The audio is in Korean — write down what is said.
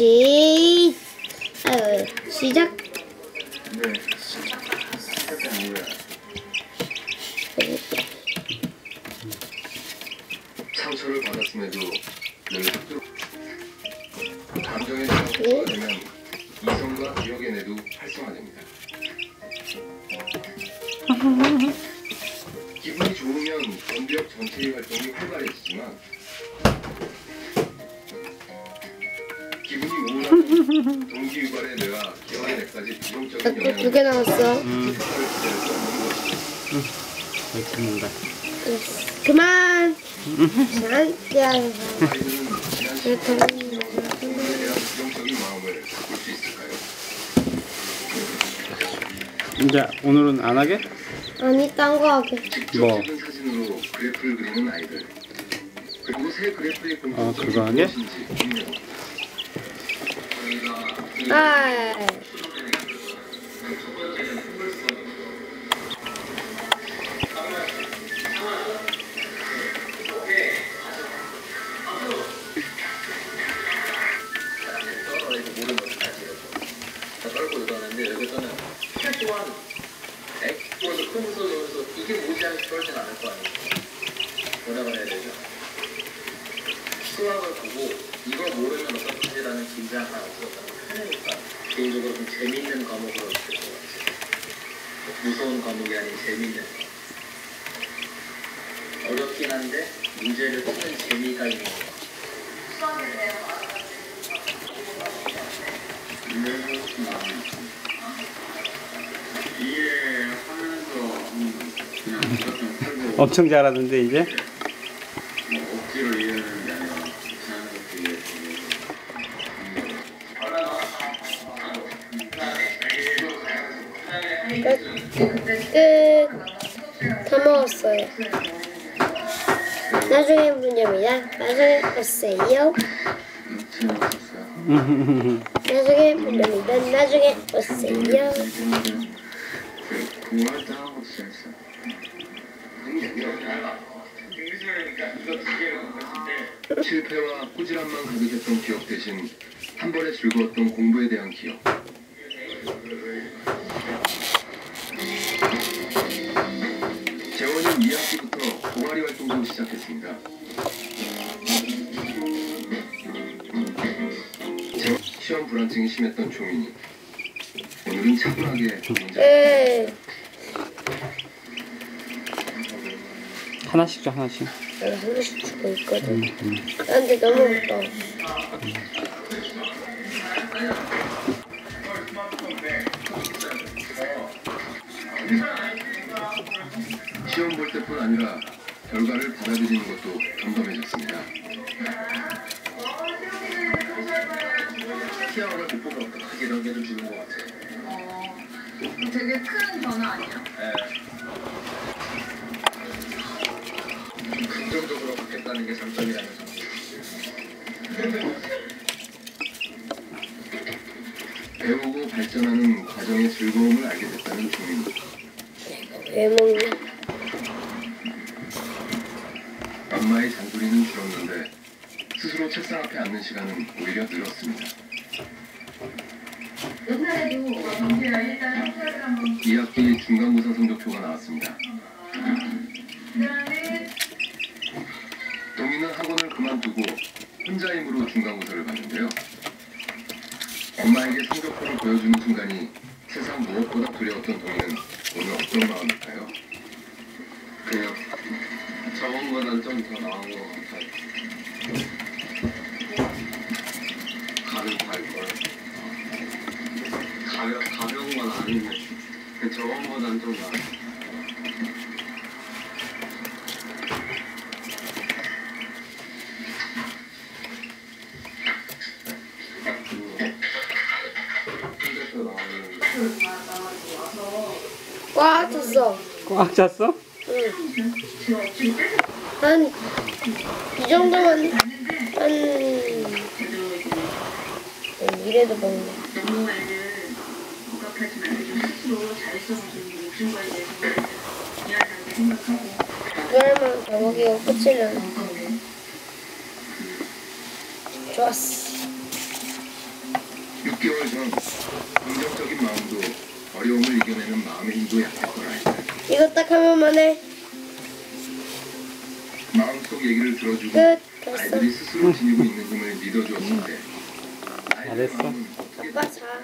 시, 아유, 시작. 상처를 받았음에도 감정의 상처가 되면 이성과 기억의 뇌도 활성화됩니다. 기분이 좋으면 전두엽 전체의 활동이 활발해지지만 동기유발의 뇌와 기억의 뇌까지 부정적인 두 영향을 개 나왔어. 음, 것이죠. 잘 듣는다. 그만. 수 있을까요? 이제 오늘은 안 하게? 아니, 딴 거 하게. 뭐? 아, 그거 하게? 무엇인지 궁금해요. 아, 떨어져서 모르는 것을 같이 이렇게 다 떨고 이러는데 여기서는 최소한 100%더 큰 소리에서 이게 뭐지 하면서 떨진 않을 거 아니에요. 뭐라고 해야 되죠? 수학을 보고 이걸 모르면 긴장 하나 하니까 개인적으로 좀 재밌는 과목으로 느낄 것 같아요. 무서운 과목이 아닌 재밌는 과목. 어렵긴 한데 문제를 푸는 재미가 있는 것 같아요. 그냥 무조건 살고 엄청 잘하는데 이제? 억지로 이해하는 게 아니라 사는 것도 이해해서 끝. 다 먹었어요. 나중에 문제입니다. 나중에 오세요. 나중에 문제입니다. 나중에 오세요. 실패와 꾸지람만 가득했던 기억 대신 한 번에 즐거웠던 공부에 대한 기억. 동아리 활동도 시작했습니다. 시험 불안증이 심했던 조민이 오늘은 차분하게 문제 끝. 하나씩 줘, 하나씩. 내가 하나씩 주고 있거든. 아, 근데 너무 어려워. 시험 볼 때뿐 아니라 결과를 받아들이는 것도 덤덤해졌습니다. 보고 어떻게 이런 게도 주는 것 같아요. 어, 되게 큰 변화 아니에요? 네. 긍정적으로 바뀌었다는 게 장점이라는 점. 배우고 발전하는 과정의 즐거움을 알게 됐다는 조민이. 왜 먹냐? 엄마의 잔소리는 줄었는데 스스로 책상 앞에 앉는 시간은 오히려 늘었습니다. 옛날에도 일단 한번 2학기 중간고사 성적표가 나왔습니다. 그다음에 동이는 학원을 그만두고 혼자 힘으로 중간고사를 봤는데요. 엄마에게 성적표를 보여주는 순간이 세상 무엇보다 두려웠던 동이는 오늘 어떤 마음일까요? 그냥 좀더 나은 것 같아요. 가볍할 걸. 가벼 가벼운 건 아닌데 저번보다는 좀 나아. 혼자서 나오는 꽉 찼어. 꽉 찼어? 응. 한, 이 정도면, 한, 이래도 먹네. 더 먹이고 끝이려나. 좋았어. 6개월 전 긍정적인 마음도 어려움을 이겨내는 마음의 힘도 약했던 아이들. 이거 딱 하면만 해. 마음속 얘기를 들어주고 끝. 됐어. 아이들이 스스로 지니고 있는 힘을 믿어주었을 때 아이들의 잘했어. 마음은 어떻게 아빠 자. 됐을까?